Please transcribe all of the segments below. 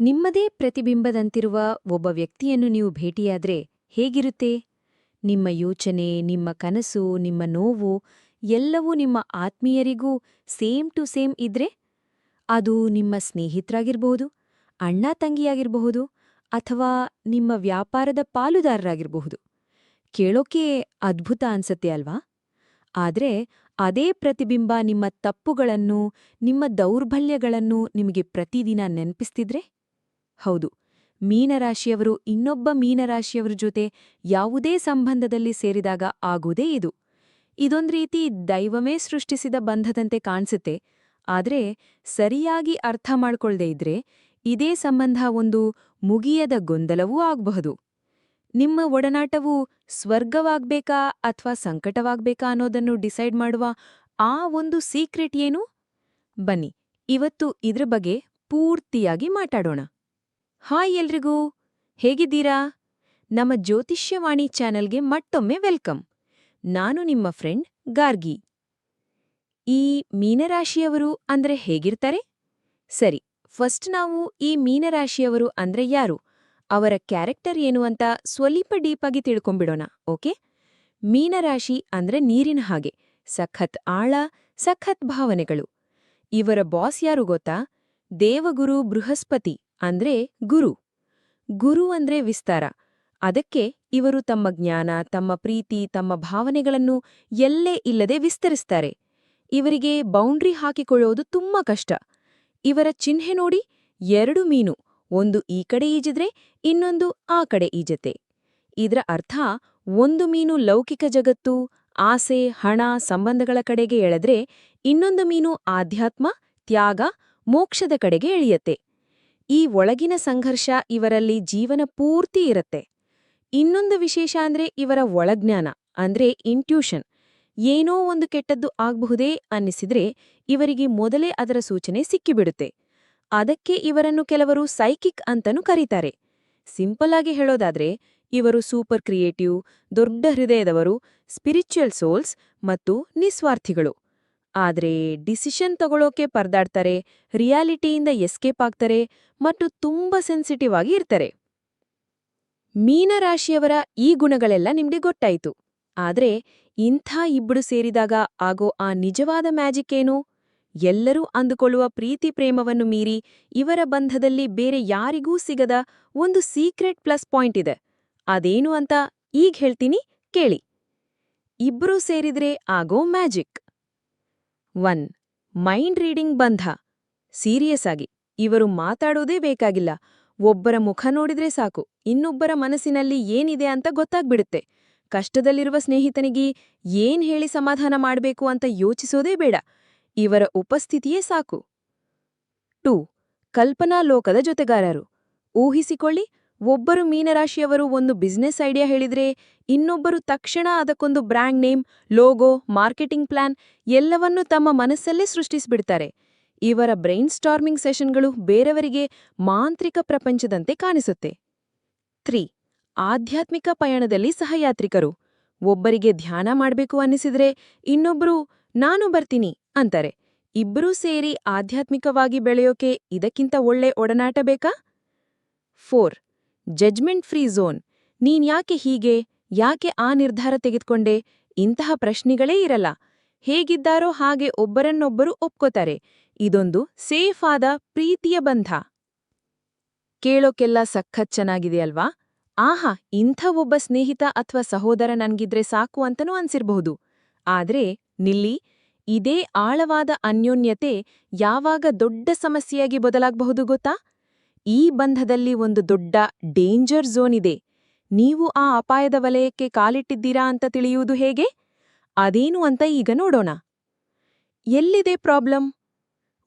ನಿಮ್ಮದೇ ಪ್ರತಿಬಿಂಬದಂತಿರುವ ಒಬ್ಬ ವ್ಯಕ್ತಿಯನ್ನು ನೀವು ಭೇಟಿಯಾದ್ರೆ ಹೇಗಿರುತ್ತೆ? ನಿಮ್ಮ ಯೋಚನೆ, ನಿಮ್ಮ ಕನಸು, ನಿಮ್ಮ ನೋವು ಎಲ್ಲವೂ ನಿಮ್ಮ ಆತ್ಮೀಯರಿಗೂ ಸೇಮ್ ಟು ಸೇಮ್ ಇದ್ರೆ ಅದು ನಿಮ್ಮ ಸ್ನೇಹಿತರಾಗಿರಬಹುದು, ಅಣ್ಣ ತಂಗಿಯಾಗಿರಬಹುದು ಅಥವಾ ನಿಮ್ಮ ವ್ಯಾಪಾರದ ಪಾಲುದಾರರಾಗಿರಬಹುದು. ಕೇಳೋಕೆ ಅದ್ಭುತ ಅನ್ಸತ್ತೆ ಅಲ್ವಾ? ಆದ್ರೆ ಅದೇ ಪ್ರತಿಬಿಂಬ ನಿಮ್ಮ ತಪ್ಪುಗಳನ್ನು, ನಿಮ್ಮ ದೌರ್ಬಲ್ಯಗಳನ್ನು ನಿಮಗೆ ಪ್ರತಿದಿನ ನೆನಪಿಸ್ತಿದ್ರೆ ಹೌದು. ಮೀನರಾಶಿಯವರು ಇನ್ನೊಬ್ಬ ಮೀನರಾಶಿಯವರ ಜೊತೆ ಯಾವುದೇ ಸಂಬಂಧದಲ್ಲಿ ಸೇರಿದಾಗ ಆಗುವುದೇ ಇದು. ಇದೊಂದ್ರೀತಿ ರೀತಿ ಸೃಷ್ಟಿಸಿದ ಬಂಧದಂತೆ ಕಾಣಿಸುತ್ತೆ. ಆದ್ರೆ ಸರಿಯಾಗಿ ಅರ್ಥ ಮಾಡ್ಕೊಳ್ದೇ ಇದ್ರೆ ಇದೇ ಸಂಬಂಧ ಒಂದು ಮುಗಿಯದ ಗೊಂದಲವೂ ಆಗಬಹುದು. ನಿಮ್ಮ ಒಡನಾಟವು ಸ್ವರ್ಗವಾಗ್ಬೇಕಾ ಅಥವಾ ಸಂಕಟವಾಗ್ಬೇಕಾ ಅನ್ನೋದನ್ನು ಡಿಸೈಡ್ ಮಾಡುವ ಆ ಒಂದು ಸೀಕ್ರೆಟ್ ಏನು? ಬನ್ನಿ, ಇವತ್ತು ಇದ್ರ ಬಗ್ಗೆ ಪೂರ್ತಿಯಾಗಿ ಮಾತಾಡೋಣ. ಹಾಯ್ ಎಲ್ರಿಗೂ. ಹೇಗಿದ್ದೀರಾ? ನಮ್ಮ ಜ್ಯೋತಿಷ್ಯವಾಣಿ ಚಾನೆಲ್ಗೆ ಮತ್ತೊಮ್ಮೆ ವೆಲ್ಕಮ್. ನಾನು ನಿಮ್ಮ ಫ್ರೆಂಡ್ ಗಾರ್ಗಿ. ಈ ಮೀನರಾಶಿಯವರು ಅಂದ್ರೆ ಹೇಗಿರ್ತಾರೆ? ಸರಿ, ಫಸ್ಟ್ ನಾವು ಈ ಮೀನರಾಶಿಯವರು ಅಂದ್ರೆ ಯಾರು? ಅವರ ಕ್ಯಾರೆಕ್ಟರ್ ಏನು ಅಂತ ಸ್ವಲ್ಪ ಡೀಪಾಗಿ ತಿಳ್ಕೊಂಬಿಡೋಣ ಓಕೆ? ಮೀನರಾಶಿ ಅಂದ್ರೆ ನೀರಿನ ಹಾಗೆ, ಸಖತ್ ಆಳ, ಸಖತ್ ಭಾವನೆಗಳು. ಇವರ ಬಾಸ್ ಯಾರು ಗೊತ್ತಾ? ದೇವಗುರು ಬೃಹಸ್ಪತಿ. ಅಂದ್ರೆ ಗುರು. ಗುರು ಅಂದ್ರೆ ವಿಸ್ತಾರ. ಅದಕ್ಕೆ ಇವರು ತಮ್ಮ ಜ್ಞಾನ, ತಮ್ಮ ಪ್ರೀತಿ, ತಮ್ಮ ಭಾವನೆಗಳನ್ನು ಎಲ್ಲೇ ಇಲ್ಲದೆ ವಿಸ್ತರಿಸ್ತಾರೆ. ಇವರಿಗೆ ಬೌಂಡ್ರಿ ಹಾಕಿಕೊಳ್ಳೋದು ತುಂಬಾ ಕಷ್ಟ. ಇವರ ಚಿಹ್ನೆ ನೋಡಿ ಎರಡು ಮೀನು, ಒಂದು ಈ ಕಡೆ ಈಜಿದ್ರೆ ಇನ್ನೊಂದು ಆ ಕಡೆ ಈಜತೆ ಇದರ ಅರ್ಥ ಒಂದು ಮೀನು ಲೌಕಿಕ ಜಗತ್ತು, ಆಸೆ, ಹಣ, ಸಂಬಂಧಗಳ ಕಡೆಗೆ ಎಳೆದ್ರೆ ಇನ್ನೊಂದು ಮೀನು ಆಧ್ಯಾತ್ಮ, ತ್ಯಾಗ, ಮೋಕ್ಷದ ಕಡೆಗೆ ಎಳೆಯತ್ತೆ. ಈ ಒಳಗಿನ ಸಂಘರ್ಷ ಇವರಲ್ಲಿ ಜೀವನ ಪೂರ್ತಿ ಇರತ್ತೆ. ಇನ್ನೊಂದು ವಿಶೇಷ ಅಂದ್ರೆ ಇವರ ಒಳಜ್ಞಾನ, ಅಂದ್ರೆ ಇಂಟ್ಯೂಷನ್ ಏನೋ ಒಂದು ಕೆಟ್ಟದ್ದು ಆಗಬಹುದೇ ಅನ್ನಿಸಿದ್ರೆ ಇವರಿಗೆ ಮೊದಲೇ ಅದರ ಸೂಚನೆ ಸಿಕ್ಕಿಬಿಡುತ್ತೆ. ಅದಕ್ಕೆ ಇವರನ್ನು ಕೆಲವರು ಸೈಕಿಕ್ ಅಂತನೂ ಕರೀತಾರೆ. ಸಿಂಪಲ್ ಆಗಿ ಹೇಳೋದಾದ್ರೆ, ಇವರು ಸೂಪರ್ ಕ್ರಿಯೇಟಿವ್ ದೊಡ್ಡ ಹೃದಯದವರು ಸ್ಪಿರಿಚುವಲ್ ಸೋಲ್ಸ್ ಮತ್ತು ನಿಸ್ವಾರ್ಥಿಗಳು. ಆದ್ರೆ ಡಿಸಿಷನ್ ತಗೊಳ್ಳೋಕೆ ಪರದಾಡ್ತಾರೆ, ರಿಯಾಲಿಟಿಯಿಂದ ಎಸ್ಕೇಪ್ ಆಗ್ತಾರೆ ಮತ್ತು ತುಂಬಾ ಸೆನ್ಸಿಟಿವ್ ಆಗಿ ಇರ್ತಾರೆ. ಮೀನರಾಶಿಯವರ ಈ ಗುಣಗಳೆಲ್ಲ ನಿಮ್ಗೆ ಗೊತ್ತಾಯಿತು. ಆದರೆ ಇಂಥ ಇಬ್ಬರು ಸೇರಿದಾಗ ಆಗೋ ಆ ನಿಜವಾದ ಮ್ಯಾಜಿಕ್ ಏನು? ಎಲ್ಲರೂ ಅಂದುಕೊಳ್ಳುವ ಪ್ರೀತಿ ಪ್ರೇಮವನ್ನು ಮೀರಿ ಇವರ ಬಂಧದಲ್ಲಿ ಬೇರೆ ಯಾರಿಗೂ ಸಿಗದ ಒಂದು ಸೀಕ್ರೆಟ್ ಪ್ಲಸ್ ಪಾಯಿಂಟ್ ಇದೆ. ಅದೇನು ಅಂತ ಈಗ ಹೇಳ್ತೀನಿ ಕೇಳಿ. ಇಬ್ಬರೂ ಸೇರಿದ್ರೆ ಆಗೋ ಮ್ಯಾಜಿಕ್. ಒನ್, ಮೈಂಡ್ ರೀಡಿಂಗ್ ಬಂಧ. ಸೀರಿಯಸ್ ಆಗಿ. ಇವರು ಮಾತಾಡೋದೇ ಬೇಕಾಗಿಲ್ಲ. ಒಬ್ಬರ ಮುಖ ನೋಡಿದ್ರೆ ಸಾಕು. ಇನ್ನೊಬ್ಬರ ಮನಸ್ಸಿನಲ್ಲಿ ಏನಿದೆ ಅಂತ ಗೊತ್ತಾಗ್ಬಿಡುತ್ತೆ. ಕಷ್ಟದಲ್ಲಿರುವ ಸ್ನೇಹಿತನಿಗೆ ಏನ್ ಹೇಳಿ ಸಮಾಧಾನ ಮಾಡಬೇಕು ಅಂತ ಯೋಚಿಸೋದೇ ಬೇಡ. ಇವರ ಉಪಸ್ಥಿತಿಯೇ ಸಾಕು. ಟು ಕಲ್ಪನಾ ಲೋಕದ ಜೊತೆಗಾರರು. ಊಹಿಸಿಕೊಳ್ಳಿ ಒಬ್ಬರು ಮೀನರಾಶಿಯವರು ಒಂದು ಬಿಸ್ನೆಸ್ ಐಡಿಯಾ ಹೇಳಿದರೆ, ಇನ್ನೊಬ್ಬರು ತಕ್ಷಣ ಅದಕ್ಕೊಂದು brand name logo marketing plan ಎಲ್ಲವನ್ನೂ ತಮ್ಮ ಮನಸ್ಸಲ್ಲೇ ಸೃಷ್ಟಿಸಿಬಿಡ್ತಾರೆ. ಇವರ ಬ್ರೈನ್ ಸ್ಟಾರ್ಮಿಂಗ್ ಸೆಷನ್ಗಳು ಬೇರೆಯವರಿಗೆ ಮಾಂತ್ರಿಕ ಪ್ರಪಂಚದಂತೆ ಕಾಣಿಸುತ್ತೆ. ತ್ರೀ, ಆಧ್ಯಾತ್ಮಿಕ ಪಯಣದಲ್ಲಿ ಸಹಯಾತ್ರಿಕರು. ಒಬ್ಬರಿಗೆ ಧ್ಯಾನ ಮಾಡಬೇಕು ಅನ್ನಿಸಿದ್ರೆ ಇನ್ನೊಬ್ರು, ನಾನು ಬರ್ತೀನಿ ಅಂತಾರೆ. ಇಬ್ಬರೂ ಸೇರಿ ಆಧ್ಯಾತ್ಮಿಕವಾಗಿ ಬೆಳೆಯೋಕೆ ಇದಕ್ಕಿಂತ ಒಳ್ಳೆ ಒಡನಾಟ ಬೇಕಾ? Four judgement free zone. ನೀನ್ಯಾಕೆ ಹೀಗೆ, ಯಾಕೆ ಆ ನಿರ್ಧಾರ ತೆಗೆದುಕೊಂಡೆ? ಇಂತಹ ಪ್ರಶ್ನೆಗಳೇ ಇರಲ್ಲ. ಹೇಗಿದ್ದಾರೋ ಹಾಗೆ ಒಬ್ಬರನ್ನೊಬ್ಬರು ಒಪ್ಕೋತಾರೆ. ಇದೊಂದು ಸೇಫ್ ಆದ ಪ್ರೀತಿಯ ಬಂಧ. ಕೇಳೋಕೆಲ್ಲ ಸಖತ್ ಚೆನ್ನಾಗಿದೆಯಲ್ವಾ? ಆಹಾ, ಇಂಥ ಒಬ್ಬ ಸ್ನೇಹಿತ ಅಥವಾ ಸಹೋದರ ನನ್ಗಿದ್ರೆ ಸಾಕು ಅಂತನೂ ಅನ್ಸಿರ್ಬಹುದು. ಆದ್ರೆ, ನಿಲ್ಲಿ, ಇದೇ ಆಳವಾದ ಅನ್ಯೋನ್ಯತೆ ಯಾವಾಗ ದೊಡ್ಡ ಸಮಸ್ಯೆಯಾಗಿ ಬದಲಾಗಬಹುದು ಗೊತ್ತಾ? ಈ ಬಂಧದಲ್ಲಿ ಒಂದು ದೊಡ್ಡ ಡೇಂಜರ್ ಝೋನ್ ಇದೆ. ನೀವು ಆ ಅಪಾಯದ ವಲಯಕ್ಕೆ ಕಾಲಿಟ್ಟಿದ್ದೀರಾ ಅಂತ ತಿಳಿಯುವುದು ಹೇಗೆ? ಅದೇನು ಅಂತ ಈಗ ನೋಡೋಣ. ಎಲ್ಲಿದೆ ಪ್ರಾಬ್ಲಮ್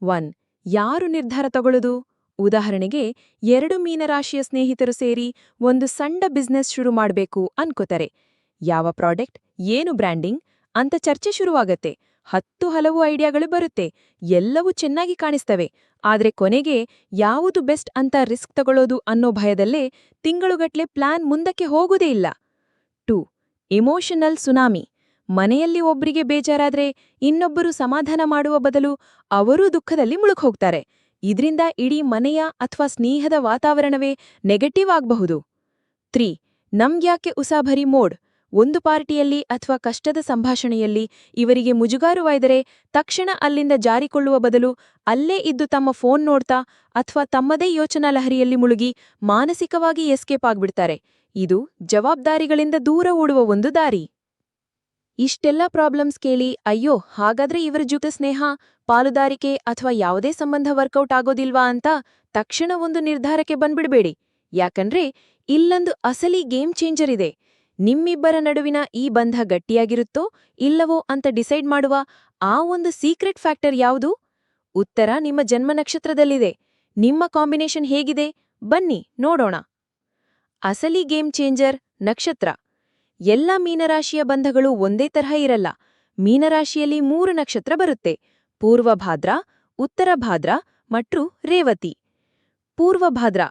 ಒನ್ ಯಾರು ನಿರ್ಧಾರ ತಗೊಳ್ಳುದು? ಉದಾಹರಣೆಗೆ, ಎರಡು ಮೀನರಾಶಿಯ ಸ್ನೇಹಿತರು ಸೇರಿ ಒಂದು ಸಣ್ಣ ಬಿಸ್ನೆಸ್ ಶುರು ಮಾಡಬೇಕು ಅನ್ಕೋತಾರೆ. ಯಾವ ಪ್ರಾಡಕ್ಟ್ ಏನು ಬ್ರ್ಯಾಂಡಿಂಗ್ ಅಂತ ಚರ್ಚೆ ಶುರುವಾಗತ್ತೆ. ಹತ್ತು ಹಲವು ಐಡಿಯಾಗಳು ಬರುತ್ತೆ. ಎಲ್ಲವೂ ಚೆನ್ನಾಗಿ ಕಾಣಿಸ್ತವೆ. ಆದ್ರೆ ಕೊನೆಗೆ ಯಾವುದು ಬೆಸ್ಟ್ ಅಂತ ರಿಸ್ಕ್ ತಗೊಳ್ಳೋದು ಅನ್ನೋ ಭಯದಲ್ಲೇ ತಿಂಗಳುಗಟ್ಲೆ ಪ್ಲಾನ್ ಮುಂದಕ್ಕೆ ಹೋಗುವುದೇ ಇಲ್ಲ. Two emotional tsunami. ಮನೆಯಲ್ಲಿ ಒಬ್ರಿಗೆ ಬೇಜಾರಾದ್ರೆ ಇನ್ನೊಬ್ಬರು ಸಮಾಧಾನ ಮಾಡುವ ಬದಲು ಅವರೂ ದುಃಖದಲ್ಲಿ ಮುಳುಗ್ಹೋಗ್ತಾರೆ. ಇದರಿಂದ ಇಡೀ ಮನೆಯ ಅಥವಾ ಸ್ನೇಹದ ವಾತಾವರಣವೇ ನೆಗೆಟಿವ್ ಆಗಬಹುದು. ತ್ರೀ, ನಮ್ಗ್ಯಾಕೆ ಉಸಾಭರಿ ಮೋಡ್? ಒಂದು ಪಾರ್ಟಿಯಲ್ಲಿ ಅಥವಾ ಕಷ್ಟದ ಸಂಭಾಷಣೆಯಲ್ಲಿ ಇವರಿಗೆ ಮುಜುಗಾರುವಾಯ್ದರೆ ತಕ್ಷಣ ಅಲ್ಲಿಂದ ಜಾರಿಕೊಳ್ಳುವ ಬದಲು ಅಲ್ಲೇ ಇದ್ದು ತಮ್ಮ ಫೋನ್ ನೋಡ್ತಾ ಅಥವಾ ತಮ್ಮದೇ ಯೋಚನಾ ಲಹರಿಯಲ್ಲಿ ಮುಳುಗಿ ಮಾನಸಿಕವಾಗಿ ಎಸ್ಕೇಪ್ ಆಗ್ಬಿಡ್ತಾರೆ. ಇದು ಜವಾಬ್ದಾರಿಗಳಿಂದ ದೂರ ಓಡುವ ಒಂದು ದಾರಿ. ಇಷ್ಟೆಲ್ಲ ಪ್ರಾಬ್ಲಮ್ಸ್ ಕೇಳಿ, ಅಯ್ಯೋ, ಹಾಗಾದ್ರೆ ಇವರ ಜೊತೆ ಸ್ನೇಹ, ಪಾಲುದಾರಿಕೆ ಅಥವಾ ಯಾವುದೇ ಸಂಬಂಧ ವರ್ಕೌಟ್ ಆಗೋದಿಲ್ವಾ ಅಂತ ತಕ್ಷಣ ಒಂದು ನಿರ್ಧಾರಕ್ಕೆ ಬಂದ್ಬಿಡ್ಬೇಡಿ. ಯಾಕಂದ್ರೆ ಇಲ್ಲೊಂದು ಅಸಲಿ ಗೇಮ್ ಚೇಂಜರ್ ಇದೆ. ನಿಮ್ಮಿಬ್ಬರ ನಡುವಿನ ಈ ಬಂಧ ಗಟ್ಟಿಯಾಗಿರುತ್ತೋ ಇಲ್ಲವೋ ಅಂತ ಡಿಸೈಡ್ ಮಾಡುವ ಆ ಒಂದು ಸೀಕ್ರೆಟ್ ಫ್ಯಾಕ್ಟರ್ ಯಾವುದು? ಉತ್ತರ ನಿಮ್ಮ ಜನ್ಮ ನಕ್ಷತ್ರದಲ್ಲಿದೆ. ನಿಮ್ಮ ಕಾಂಬಿನೇಷನ್ ಹೇಗಿದೆ? ಬನ್ನಿ, ನೋಡೋಣ. ಅಸಲಿ ಗೇಮ್ ಚೇಂಜರ್ ನಕ್ಷತ್ರ. ಎಲ್ಲ ಮೀನರಾಶಿಯ ಬಂಧಗಳು ಒಂದೇ ತರಹ ಇರಲ್ಲ. ಮೀನರಾಶಿಯಲ್ಲಿ ಮೂರು ನಕ್ಷತ್ರ ಬರುತ್ತೆ. ಪೂರ್ವಭಾದ್ರ ಉತ್ತರಭಾದ್ರ ಮತ್ತು ರೇವತಿ. ಪೂರ್ವಭಾದ್ರ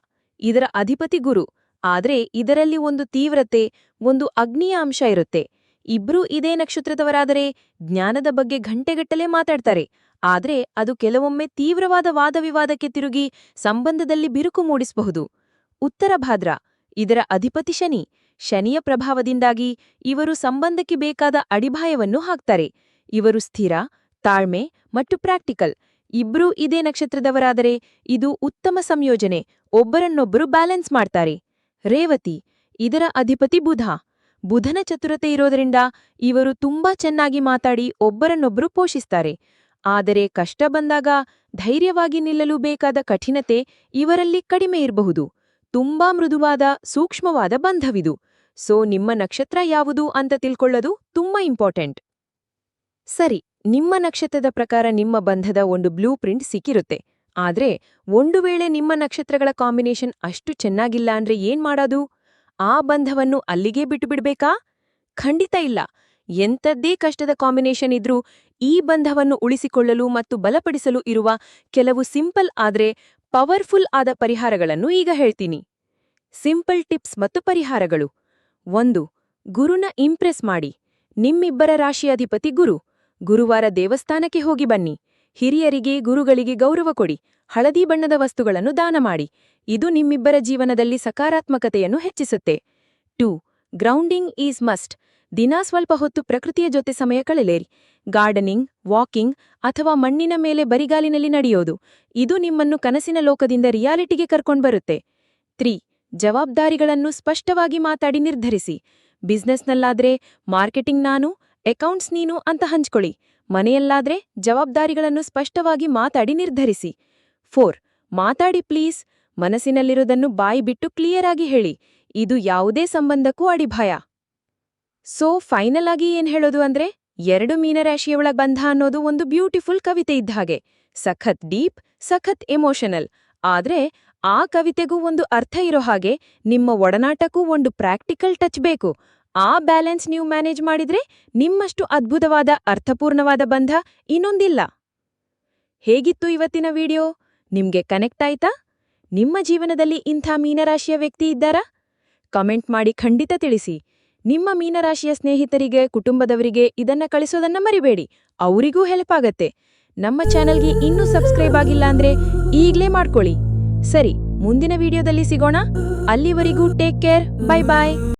ಇದರ ಅಧಿಪತಿ ಗುರು. ಆದ್ರೆ ಇದರಲ್ಲಿ ಒಂದು ತೀವ್ರತೆ, ಒಂದು ಅಗ್ನಿಯ ಅಂಶ ಇರುತ್ತೆ. ಇಬ್ರೂ ಇದೇ ನಕ್ಷತ್ರದವರಾದರೆ ಜ್ಞಾನದ ಬಗ್ಗೆ ಘಂಟೆಗಟ್ಟಲೆ ಮಾತಾಡ್ತಾರೆ. ಆದರೆ ಅದು ಕೆಲವೊಮ್ಮೆ ತೀವ್ರವಾದ ವಾದವಿವಾದಕ್ಕೆ ತಿರುಗಿ ಸಂಬಂಧದಲ್ಲಿ ಬಿರುಕು ಮೂಡಿಸಬಹುದು. ಉತ್ತರಭಾದ್ರ ಇದರ ಅಧಿಪತಿ ಶನಿ. ಶನಿಯ ಪ್ರಭಾವದಿಂದಾಗಿ ಇವರು ಸಂಬಂಧಕ್ಕೆ ಬೇಕಾದ ಅಡಿಭಾಯವನ್ನು ಹಾಕ್ತಾರೆ. ಇವರು ಸ್ಥಿರ, ತಾಳ್ಮೆ ಮತ್ತು ಪ್ರಾಕ್ಟಿಕಲ್. ಇಬ್ರೂ ಇದೇ ನಕ್ಷತ್ರದವರಾದರೆ ಇದು ಉತ್ತಮ ಸಂಯೋಜನೆ. ಒಬ್ಬರನ್ನೊಬ್ಬರು ಬ್ಯಾಲೆನ್ಸ್ ಮಾಡ್ತಾರೆ. ರೇವತಿ, ಇದರ ಅಧಿಪತಿ ಬುಧ. ಬುಧನ ಚತುರತೆ ಇರೋದರಿಂದ ಇವರು ತುಂಬಾ ಚೆನ್ನಾಗಿ ಮಾತಾಡಿ ಒಬ್ಬರನ್ನೊಬ್ಬರು ಪೋಷಿಸ್ತಾರೆ. ಆದರೆ ಕಷ್ಟ ಬಂದಾಗ ಧೈರ್ಯವಾಗಿ ನಿಲ್ಲಲು ಬೇಕಾದ ಕಠಿಣತೆ ಇವರಲ್ಲಿ ಕಡಿಮೆ ಇರಬಹುದು. ತುಂಬಾ ಮೃದುವಾದ, ಸೂಕ್ಷ್ಮವಾದ ಬಂಧವಿದು. ಸೋ, ನಿಮ್ಮ ನಕ್ಷತ್ರ ಯಾವುದು ಅಂತ ತಿಳ್ಕೊಳ್ಳೋದು ತುಂಬಾ ಇಂಪಾರ್ಟೆಂಟ್. ಸರಿ, ನಿಮ್ಮ ನಕ್ಷತ್ರದ ಪ್ರಕಾರ ನಿಮ್ಮ ಬಂಧದ ಒಂದು ಬ್ಲೂ ಪ್ರಿಂಟ್ ಸಿಕ್ಕಿರುತ್ತೆ. ಆದ್ರೆ ಒಂದು ವೇಳೆ ನಿಮ್ಮ ನಕ್ಷತ್ರಗಳ ಕಾಂಬಿನೇಷನ್ ಅಷ್ಟು ಚೆನ್ನಾಗಿಲ್ಲ ಅಂದ್ರೆ ಏನ್ ಮಾಡೋದು? ಆ ಬಂಧವನ್ನು ಅಲ್ಲಿಗೇ ಬಿಟ್ಟುಬಿಡ್ಬೇಕಾ? ಖಂಡಿತ ಇಲ್ಲ. ಎಂಥದ್ದೇ ಕಷ್ಟದ ಕಾಂಬಿನೇಷನ್ ಇದ್ರೂ ಈ ಬಂಧವನ್ನು ಉಳಿಸಿಕೊಳ್ಳಲು ಮತ್ತು ಬಲಪಡಿಸಲು ಇರುವ ಕೆಲವು ಸಿಂಪಲ್ ಆದ್ರೆ ಪವರ್ಫುಲ್ ಆದ ಪರಿಹಾರಗಳನ್ನು ಈಗ ಹೇಳ್ತೀನಿ. ಸಿಂಪಲ್ ಟಿಪ್ಸ್ ಮತ್ತು ಪರಿಹಾರಗಳು. ಒಂದು, ಗುರುನ ಇಂಪ್ರೆಸ್ ಮಾಡಿ. ನಿಮ್ಮಿಬ್ಬರ ರಾಶಿಯಾಧಿಪತಿ ಗುರು. ಗುರುವಾರ ದೇವಸ್ಥಾನಕ್ಕೆ ಹೋಗಿ ಬನ್ನಿ. ಹಿರಿಯರಿಗೆ, ಗುರುಗಳಿಗೆ ಗೌರವ ಕೊಡಿ. ಹಳದಿ ಬಣ್ಣದ ವಸ್ತುಗಳನ್ನು ದಾನ ಮಾಡಿ. ಇದು ನಿಮ್ಮಿಬ್ಬರ ಜೀವನದಲ್ಲಿ ಸಕಾರಾತ್ಮಕತೆಯನ್ನು ಹೆಚ್ಚಿಸುತ್ತೆ. Two, grounding is must. ದಿನಾ ಸ್ವಲ್ಪ ಹೊತ್ತು ಪ್ರಕೃತಿಯ ಜೊತೆ ಸಮಯ ಕಳೆಲೇರಿ. ಗಾರ್ಡನಿಂಗ್, ವಾಕಿಂಗ್ ಅಥವಾ ಮಣ್ಣಿನ ಮೇಲೆ ಬರಿಗಾಲಿನಲ್ಲಿ ನಡೆಯೋದು. ಇದು ನಿಮ್ಮನ್ನು ಕನಸಿನ ಲೋಕದಿಂದ ರಿಯಾಲಿಟಿಗೆ ಕರ್ಕೊಂಡ್ಬರುತ್ತೆ ತ್ರೀ, ಜವಾಬ್ದಾರಿಗಳನ್ನು ಸ್ಪಷ್ಟವಾಗಿ ಮಾತಾಡಿ ನಿರ್ಧರಿಸಿ. ಬಿಸ್ನೆಸ್ನಲ್ಲಾದ್ರೆ ಮಾರ್ಕೆಟಿಂಗ್ ನಾನು, ಅಕೌಂಟ್ಸ್ ನೀನು ಅಂತ ಹಂಚ್ಕೊಳ್ಳಿ. ಮನೆಯಲ್ಲಾದ್ರೆ ಜವಾಬ್ದಾರಿಗಳನ್ನು ಸ್ಪಷ್ಟವಾಗಿ ಮಾತಾಡಿ ನಿರ್ಧರಿಸಿ. ಫೋರ್, ಮಾತಾಡಿ ಪ್ಲೀಸ್. ಮನಸ್ಸಿನಲ್ಲಿರೋದನ್ನು ಬಾಯಿ ಬಿಟ್ಟು ಕ್ಲಿಯರ್ ಆಗಿ ಹೇಳಿ. ಇದು ಯಾವುದೇ ಸಂಬಂಧಕ್ಕೂ ಅಡಿಭಯ. ಸೊ, ಫೈನಲ್ ಆಗಿ ಏನ್ ಹೇಳೋದು ಅಂದ್ರೆ, ಎರಡು ಮೀನರಾಶಿಯವಳ ಬಂಧ ಅನ್ನೋದು ಒಂದು ಬ್ಯೂಟಿಫುಲ್ ಕವಿತೆ ಇದ್ದ ಹಾಗೆ. ಸಖತ್ ಡೀಪ್, ಸಖತ್ ಎಮೋಷನಲ್. ಆದ್ರೆ, ಆ ಕವಿತೆಗೂ ಒಂದು ಅರ್ಥ ಇರೋ ಹಾಗೆ ನಿಮ್ಮ ಒಡನಾಟಕ್ಕೂ ಒಂದು ಪ್ರಾಕ್ಟಿಕಲ್ ಟಚ್ ಬೇಕು. ಆ ಬ್ಯಾಲೆನ್ಸ್ ನೀವು ಮ್ಯಾನೇಜ್ ಮಾಡಿದ್ರೆ ನಿಮ್ಮಷ್ಟು ಅದ್ಭುತವಾದ, ಅರ್ಥಪೂರ್ಣವಾದ ಬಂಧ ಇನ್ನೊಂದಿಲ್ಲ. ಹೇಗಿತ್ತು ಇವತ್ತಿನ ವಿಡಿಯೋ? ನಿಮ್ಗೆ ಕನೆಕ್ಟ್ ಆಯ್ತಾ? ನಿಮ್ಮ ಜೀವನದಲ್ಲಿ ಇಂಥ ಮೀನರಾಶಿಯ ವ್ಯಕ್ತಿ ಇದ್ದಾರಾ? ಕಮೆಂಟ್ ಮಾಡಿ ಖಂಡಿತ ತಿಳಿಸಿ. ನಿಮ್ಮ ಮೀನರಾಶಿಯ ಸ್ನೇಹಿತರಿಗೆ, ಕುಟುಂಬದವರಿಗೆ ಇದನ್ನ ಕಳಿಸೋದನ್ನ ಮರಿಬೇಡಿ. ಅವರಿಗೂ ಹೆಲ್ಪ್ ಆಗತ್ತೆ. ನಮ್ಮ ಚಾನೆಲ್ಗೆ ಇನ್ನೂ ಸಬ್ಸ್ಕ್ರೈಬ್ ಆಗಿಲ್ಲ ಅಂದ್ರೆ ಈಗ್ಲೇ ಮಾಡ್ಕೊಳ್ಳಿ. ಸರಿ, ಮುಂದಿನ ವಿಡಿಯೋದಲ್ಲಿ ಸಿಗೋಣ. ಅಲ್ಲಿವರೆಗೂ ಟೇಕ್ ಕೇರ್, ಬೈ ಬಾಯ್